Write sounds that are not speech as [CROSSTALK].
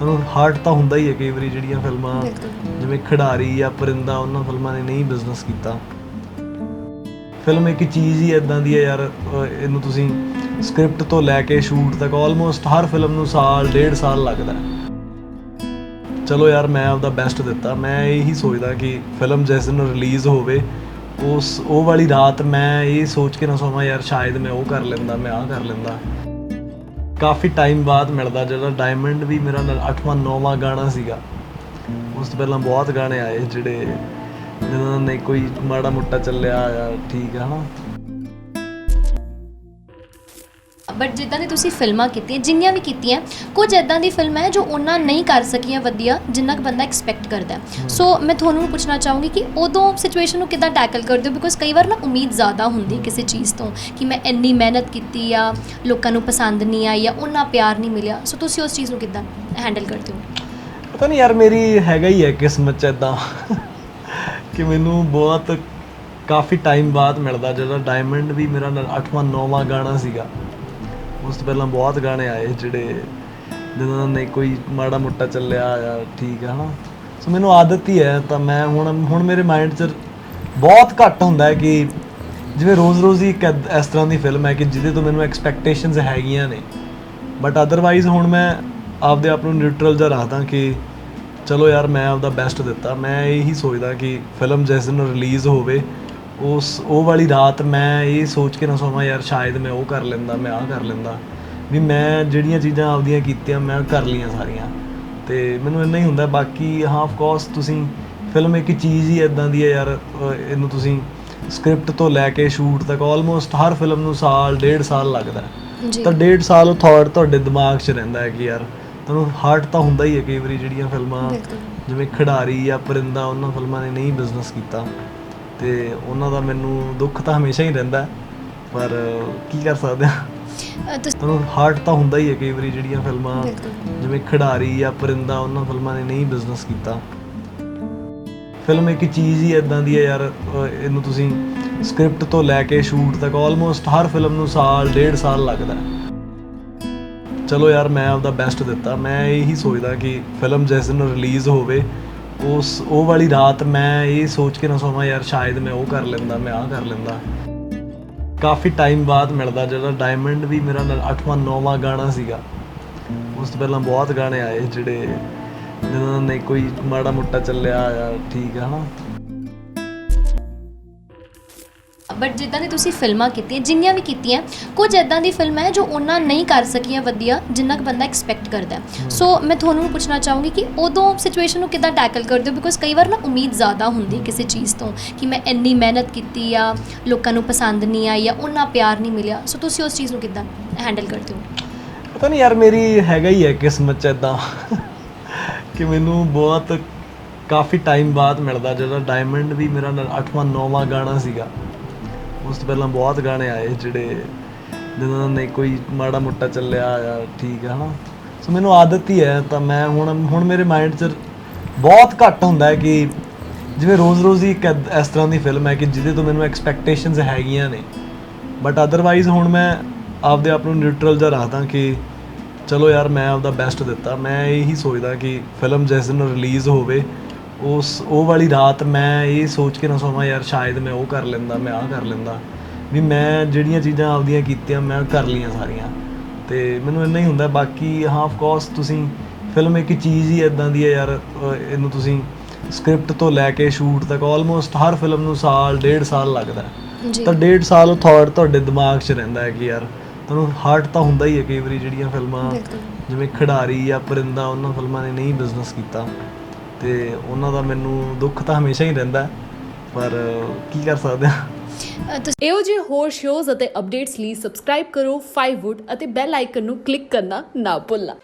ਤੁਹਾਨੂੰ ਹਾਰਟ ਤਾਂ ਹੁੰਦਾ ਹੀ ਹੈ ਕਈ ਵਾਰੀ ਜਿਹੜੀਆਂ ਫਿਲਮਾਂ ਜਿਵੇਂ ਖਿਡਾਰੀ ਜਾਂ ਪਰਿੰਦਾ ਉਹਨਾਂ ਫਿਲਮਾਂ ਨੇ ਨਹੀਂ ਬਿਜ਼ਨਸ ਕੀਤਾ। ਫਿਲਮ ਇੱਕ ਚੀਜ਼ ਹੀ ਇਦਾਂ ਦੀ ਹੈ ਯਾਰ ਇਹਨੂੰ ਤੁਸੀਂ ਸਕ੍ਰਿਪਟ ਤੋਂ ਲੈ ਕੇ ਸ਼ੂਟ ਤੱਕ ਆਲਮੋਸਟ ਹਰ ਫਿਲਮ ਨੂੰ ਸਾਲ ਡੇਢ ਸਾਲ ਲੱਗਦਾ ਹੈ। ਚਲੋ ਯਾਰ ਮੈਂ ਆਪਦਾ ਬੈਸਟ ਦਿੱਤਾ। ਮੈਂ ਇਹੀ ਸੋਚਦਾ ਕਿ ਫਿਲਮ ਜਿਸ ਦਿਨ ਰਿਲੀਜ਼ ਹੋਵੇ ਉਸ ਉਹ ਵਾਲੀ ਰਾਤ ਮੈਂ ਇਹ ਸੋਚ ਕੇ ਨਾ ਸੋਵਾਂ ਯਾਰ ਸ਼ਾਇਦ ਮੈਂ ਉਹ ਕਰ ਲੈਂਦਾ ਮੈਂ ਆਹ ਕਰ ਲੈਂਦਾ। ਕਾਫੀ ਟਾਈਮ ਬਾਅਦ ਮਿਲਦਾ ਜਿਹੜਾ ਡਾਇਮੰਡ ਵੀ ਮੇਰਾ 8ਵਾਂ 9ਵਾਂ ਗਾਣਾ ਸੀਗਾ। ਉਸ ਤੋਂ ਪਹਿਲਾਂ ਬਹੁਤ ਗਾਣੇ ਆਏ ਜਿਹੜੇ ਜਿਹਨਾਂ ਨੇ ਕੋਈ ਮਾੜਾ ਮੋਟਾ ਚੱਲਿਆ ਆ ਠੀਕ ਹੈ ਨਾ ਬਟ ਜਿੱਦਾਂ ਦੀ ਤੁਸੀਂ ਫਿਲਮਾਂ ਕੀਤੀਆਂ ਜਿੰਨੀਆਂ ਵੀ ਕੀਤੀਆਂ ਕੁਝ ਇਦਾਂ ਦੀ ਫਿਲਮ ਹੈ ਜੋ ਉਹਨਾਂ ਨਹੀਂ ਕਰ ਸਕੀਆਂ ਵਧੀਆ ਜਿੰਨਾ ਕਿ ਬੰਦਾ ਐਕਸਪੈਕਟ ਕਰਦਾ ਸੋ ਮੈਂ ਤੁਹਾਨੂੰ ਪੁੱਛਣਾ ਚਾਹੂੰਗੀ ਕਿ ਉਦੋਂ ਸਿਚੁਏਸ਼ਨ ਨੂੰ ਕਿੱਦਾਂ ਟੈਕਲ ਕਰਦੇ ਹੋ? ਬਿਕੋਜ਼ ਕਈ ਵਾਰ ਨਾ ਉਮੀਦ ਜ਼ਿਆਦਾ ਹੁੰਦੀ ਕਿਸੇ ਚੀਜ਼ ਤੋਂ ਕਿ ਮੈਂ ਇੰਨੀ ਮਿਹਨਤ ਕੀਤੀ ਆ ਲੋਕਾਂ ਨੂੰ ਪਸੰਦ ਨਹੀਂ ਆਈ ਜਾਂ ਉਹਨਾਂ ਪਿਆਰ ਨਹੀਂ ਮਿਲਿਆ। ਸੋ ਤੁਸੀਂ ਉਸ ਚੀਜ਼ ਨੂੰ ਕਿੱਦਾਂ ਹੈਂਡਲ ਕਰਦੇ ਹੋ? ਪਤਾ ਨਹੀਂ ਯਾਰ ਮੇਰੀ ਹੈਗਾ ਹੀ ਹੈ ਕਿਸਮਤ ਚ ਇਦਾਂ [LAUGHS] ਕਿ ਮੈਨੂੰ ਬਹੁਤ ਕਾਫੀ ਟਾਈਮ ਬਾਅਦ ਮਿਲਦਾ ਜਿਹੜਾ ਡਾਇਮੰਡ ਵੀ ਮੇਰਾ 8ਵਾਂ 9ਵਾਂ ਗਾਣਾ ਸੀਗਾ। ਉਸ ਤੋਂ ਪਹਿਲਾਂ ਬਹੁਤ ਗਾਣੇ ਆਏ ਜਿਹੜੇ ਜਿਹਨਾਂ ਨੇ ਕੋਈ ਮਾੜਾ ਮੋਟਾ ਚੱਲਿਆ ਆ ਠੀਕ ਹੈ ਹਨਾ? ਸੋ ਮੈਨੂੰ ਆਦਤ ਹੀ ਹੈ, ਤਾਂ ਮੈਂ ਹੁਣ ਹੁਣ ਮੇਰੇ ਮਾਈਂਡ 'ਚ ਬਹੁਤ ਘੱਟ ਹੁੰਦਾ ਹੈ ਕਿ ਜਿਵੇਂ ਰੋਜ਼-ਰੋਜ਼ ਹੀ ਇੱਕ ਇਸ ਤਰ੍ਹਾਂ ਦੀ ਫਿਲਮ ਹੈ ਕਿ ਜਿਹਦੇ ਤੋਂ ਮੈਨੂੰ ਐਕਸਪੈਕਟੇਸ਼ਨਸ ਹੈਗੀਆਂ ਨੇ। ਬਟ ਅਦਰਵਾਈਜ਼ ਹੁਣ ਮੈਂ ਆਪਦੇ ਆਪ ਨੂੰ ਨਿਊਟਰਲ ਜਿਹਾ ਰੱਖਦਾ ਕਿ ਚਲੋ ਯਾਰ, ਮੈਂ ਆਪਦਾ ਬੈਸਟ ਦਿੱਤਾ। ਮੈਂ ਇਹੀ ਸੋਚਦਾ ਕਿ ਫਿਲਮ ਜਿਸ ਦਿਨ ਰਿਲੀਜ਼ ਹੋਵੇ ਉਸ ਉਹ ਵਾਲੀ ਰਾਤ ਮੈਂ ਇਹ ਸੋਚ ਕੇ ਨਾ ਸੋਵਾਂ ਯਾਰ ਸ਼ਾਇਦ ਮੈਂ ਉਹ ਕਰ ਲੈਂਦਾ ਮੈਂ ਆਹ ਕਰ ਲੈਂਦਾ। ਵੀ ਮੈਂ ਜਿਹੜੀਆਂ ਚੀਜ਼ਾਂ ਆਪਦੀਆਂ ਕੀਤੀਆਂ ਮੈਂ ਕਰ ਲਈਆਂ ਸਾਰੀਆਂ। ਤੇ ਮੈਨੂੰ ਇੰਨਾ ਹੀ ਹੁੰਦਾ ਬਾਕੀ ਹਾਂ ਆਫ ਕੋਰਸ ਤੁਸੀਂ ਫਿਲਮ ਇੱਕ ਚੀਜ਼ ਹੀ ਇਦਾਂ ਦੀ ਹੈ ਯਾਰ ਇਹਨੂੰ ਤੁਸੀਂ ਸਕ੍ਰਿਪਟ ਤੋਂ ਲੈ ਕੇ ਸ਼ੂਟ ਤੱਕ ਆਲਮੋਸਟ ਹਰ ਫਿਲਮ ਨੂੰ ਸਾਲ ਡੇਢ ਸਾਲ ਲੱਗਦਾ। ਤਾਂ ਡੇਢ ਸਾਲ ਉਹ ਥਾਟ ਤੁਹਾਡੇ ਦਿਮਾਗ 'ਚ ਰਹਿੰਦਾ ਹੈ ਕਿ ਯਾਰ ਤੁਹਾਨੂੰ ਹਾਰਟ ਤਾਂ ਹੁੰਦਾ ਹੀ ਹੈ ਕਈ ਵਾਰੀ ਜਿਹੜੀਆਂ ਫਿਲਮਾਂ ਜਿਵੇਂ ਖਿਡਾਰੀ ਜਾਂ ਪਰਿੰਦਾ ਉਹਨਾਂ ਫਿਲਮਾਂ ਨੇ ਨਹੀਂ ਬਿਜ਼ਨਸ ਕੀਤਾ। ਤੇ ਉਹਨਾਂ ਦਾ ਮੈਨੂੰ ਦੁੱਖ ਤਾਂ ਹਮੇਸ਼ਾ ਹੀ ਰਹਿੰਦਾ ਪਰ ਕੀ ਕਰ ਸਕਦੇ ਤੁਸੀਂ ਤੁਹਾਨੂੰ ਹਾਰਟ ਤਾਂ ਹੁੰਦਾ ਹੀ ਹੈ ਕਈ ਵਾਰੀ ਜਿਹੜੀਆਂ ਫਿਲਮਾਂ ਜਿਵੇਂ ਖਿਡਾਰੀ ਜਾਂ ਪਰਿੰਦਾ ਉਹਨਾਂ ਫਿਲਮਾਂ ਨੇ ਨਹੀਂ ਬਿਜ਼ਨਸ ਕੀਤਾ। ਫਿਲਮ ਇੱਕ ਚੀਜ਼ ਹੀ ਇਦਾਂ ਦੀ ਹੈ ਯਾਰ ਇਹਨੂੰ ਤੁਸੀਂ ਸਕ੍ਰਿਪਟ ਤੋਂ ਲੈ ਕੇ ਸ਼ੂਟ ਤੱਕ ਆਲਮੋਸਟ ਹਰ ਫਿਲਮ ਨੂੰ ਸਾਲ ਡੇਢ ਸਾਲ ਲੱਗਦਾ ਚਲੋ ਯਾਰ ਮੈਂ ਆਪਦਾ ਬੈਸਟ ਦਿੱਤਾ। ਮੈਂ ਇਹੀ ਸੋਚਦਾ ਕਿ ਫਿਲਮ ਜਿਸ ਦਿਨ ਰਿਲੀਜ਼ ਹੋਵੇ ਉਸ, ਉਹ ਵਾਲੀ ਰਾਤ ਮੈਂ ਇਹ ਸੋਚ ਕੇ ਨਾ ਸੋਵਾਂ, ਯਾਰ ਸ਼ਾਇਦ ਮੈਂ ਉਹ ਕਰ ਲੈਂਦਾ, ਮੈਂ ਆਹ ਕਰ ਲੈਂਦਾ। ਕਾਫੀ ਟਾਈਮ ਬਾਅਦ ਮਿਲਦਾ ਜਿਹੜਾ ਡਾਇਮੰਡ ਵੀ ਮੇਰਾ 8ਵਾਂ 9ਵਾਂ ਗਾਣਾ ਸੀਗਾ। ਉਸ ਤੋਂ ਪਹਿਲਾਂ ਬਹੁਤ ਗਾਣੇ ਆਏ ਜਿਹੜੇ, ਜਿਹਨਾਂ ਨੇ ਕੋਈ ਮਾੜਾ ਮੋਟਾ ਚੱਲਿਆ ਆ ਠੀਕ ਹੈ ਨਾ ਬਟ ਜਿੱਦਾਂ ਦੀ ਤੁਸੀਂ ਫਿਲਮਾਂ ਕੀਤੀਆਂ ਜਿੰਨੀਆਂ ਵੀ ਕੀਤੀਆਂ ਕੁਝ ਇਦਾਂ ਦੀ ਫਿਲਮ ਹੈ ਜੋ ਉਹਨਾਂ ਨਹੀਂ ਕਰ ਸਕੀਆਂ ਵਧੀਆ ਜਿੰਨਾ ਕਿ ਬੰਦਾ ਐਕਸਪੈਕਟ ਕਰਦਾ ਸੋ ਮੈਂ ਤੁਹਾਨੂੰ ਪੁੱਛਣਾ ਚਾਹੂੰਗੀ ਕਿ ਉਦੋਂ ਸਿਚੁਏਸ਼ਨ ਨੂੰ ਕਿੱਦਾਂ ਟੈਕਲ ਕਰਦੇ ਹੋ? ਬਿਕੋਜ਼ ਕਈ ਵਾਰ ਨਾ ਉਮੀਦ ਜ਼ਿਆਦਾ ਹੁੰਦੀ ਕਿਸੇ ਚੀਜ਼ ਤੋਂ ਕਿ ਮੈਂ ਇੰਨੀ ਮਿਹਨਤ ਕੀਤੀ ਆ ਲੋਕਾਂ ਨੂੰ ਪਸੰਦ ਨਹੀਂ ਆਈ ਜਾਂ ਉਹਨਾਂ ਪਿਆਰ ਨਹੀਂ ਮਿਲਿਆ। ਸੋ ਤੁਸੀਂ ਉਸ ਚੀਜ਼ ਨੂੰ ਕਿੱਦਾਂ ਹੈਂਡਲ ਕਰਦੇ ਹੋ? ਪਤਾ ਨਹੀਂ ਯਾਰ ਮੇਰੀ ਹੈਗਾ ਹੀ ਹੈ ਕਿਸਮਤ ਚ ਇਦਾਂ ਕਿ ਮੈਨੂੰ ਬਹੁਤ ਕਾਫੀ ਟਾਈਮ ਬਾਅਦ ਮਿਲਦਾ ਜਿਹੜਾ ਡਾਇਮੰਡ ਵੀ ਮੇਰਾ 8ਵਾਂ 9ਵਾਂ ਗਾਣਾ ਸੀਗਾ। ਉਸ ਤੋਂ ਪਹਿਲਾਂ ਬਹੁਤ ਗਾਣੇ ਆਏ ਜਿਹੜੇ ਜਿਹਨਾਂ ਨੇ ਕੋਈ ਮਾੜਾ ਮੋਟਾ ਚੱਲਿਆ ਆ ਠੀਕ ਹੈ, ਹਨਾ? ਸੋ ਮੈਨੂੰ ਆਦਤ ਹੀ ਹੈ, ਤਾਂ ਮੈਂ ਹੁਣ ਹੁਣ ਮੇਰੇ ਮਾਈਂਡ 'ਚ ਬਹੁਤ ਘੱਟ ਹੁੰਦਾ ਹੈ ਕਿ ਜਿਵੇਂ ਰੋਜ਼-ਰੋਜ਼ ਹੀ ਇੱਕ ਇਸ ਤਰ੍ਹਾਂ ਦੀ ਫਿਲਮ ਹੈ ਕਿ ਜਿਹਦੇ ਤੋਂ ਮੈਨੂੰ ਐਕਸਪੈਕਟੇਸ਼ਨਸ ਹੈਗੀਆਂ ਨੇ। ਬਟ ਅਦਰਵਾਈਜ਼ ਹੁਣ ਮੈਂ ਆਪਦੇ ਆਪ ਨੂੰ ਨਿਊਟਰਲ ਜਿਹਾ ਰੱਖਦਾ ਕਿ ਚਲੋ ਯਾਰ, ਮੈਂ ਆਪਦਾ ਬੈਸਟ ਦਿੱਤਾ। ਮੈਂ ਇਹੀ ਸੋਚਦਾ ਕਿ ਫਿਲਮ ਜਿਸ ਦਿਨ ਰਿਲੀਜ਼ ਹੋਵੇ ਉਸ ਉਹ ਵਾਲੀ ਰਾਤ ਮੈਂ ਇਹ ਸੋਚ ਕੇ ਨਾ ਸੋਵਾਂ ਯਾਰ ਸ਼ਾਇਦ ਮੈਂ ਉਹ ਕਰ ਲੈਂਦਾ ਮੈਂ ਆਹ ਕਰ ਲੈਂਦਾ। ਵੀ ਮੈਂ ਜਿਹੜੀਆਂ ਚੀਜ਼ਾਂ ਆਪਦੀਆਂ ਕੀਤੀਆਂ ਮੈਂ ਕਰ ਲਈਆਂ ਸਾਰੀਆਂ। ਤੇ ਮੈਨੂੰ ਇੰਨਾ ਹੀ ਹੁੰਦਾ ਬਾਕੀ ਹਾਂ ਆਫ ਕੋਰਸ ਤੁਸੀਂ ਫਿਲਮ ਇੱਕ ਚੀਜ਼ ਹੀ ਇਦਾਂ ਦੀ ਹੈ ਯਾਰ ਇਹਨੂੰ ਤੁਸੀਂ ਸਕ੍ਰਿਪਟ ਤੋਂ ਲੈ ਕੇ ਸ਼ੂਟ ਤੱਕ ਆਲਮੋਸਟ ਹਰ ਫਿਲਮ ਨੂੰ ਸਾਲ ਡੇਢ ਸਾਲ ਲੱਗਦਾ ਤਾਂ ਡੇਢ ਸਾਲ ਉਹ ਥਾਟ ਤੁਹਾਡੇ ਦਿਮਾਗ 'ਚ ਰਹਿੰਦਾ ਹੈ ਕਿ ਯਾਰ ਤੁਹਾਨੂੰ ਹਾਰਟ ਤਾਂ ਹੁੰਦਾ ਹੀ ਹੈ ਕਈ ਵਾਰੀ ਜਿਹੜੀਆਂ ਫਿਲਮਾਂ ਜਿਵੇਂ ਖਿਡਾਰੀ ਜਾਂ ਪਰਿੰਦਾ ਉਹਨਾਂ ਫਿਲਮਾਂ ਨੇ ਨਹੀਂ ਬਿਜ਼ਨਸ ਕੀਤਾ। ਤੇ ਉਹਨਾਂ ਦਾ ਮੈਨੂੰ ਦੁੱਖ ਤਾਂ ਹਮੇਸ਼ਾ ਹੀ ਰਹਿੰਦਾ ਪਰ ਕੀ ਕਰ ਸਕਦੇ ਹਾਂ? ਇਹੋ ਜਿਹੇ ਹੋਰ ਸ਼ੋਜ਼ ਅਤੇ ਅਪਡੇਟਸ ਲਈ ਸਬਸਕ੍ਰਾਈਬ ਕਰੋ 5wood ਅਤੇ ਬੈਲ ਆਈਕਨ ਨੂੰ ਕਲਿੱਕ ਕਰਨਾ ਨਾ ਭੁੱਲਣਾ।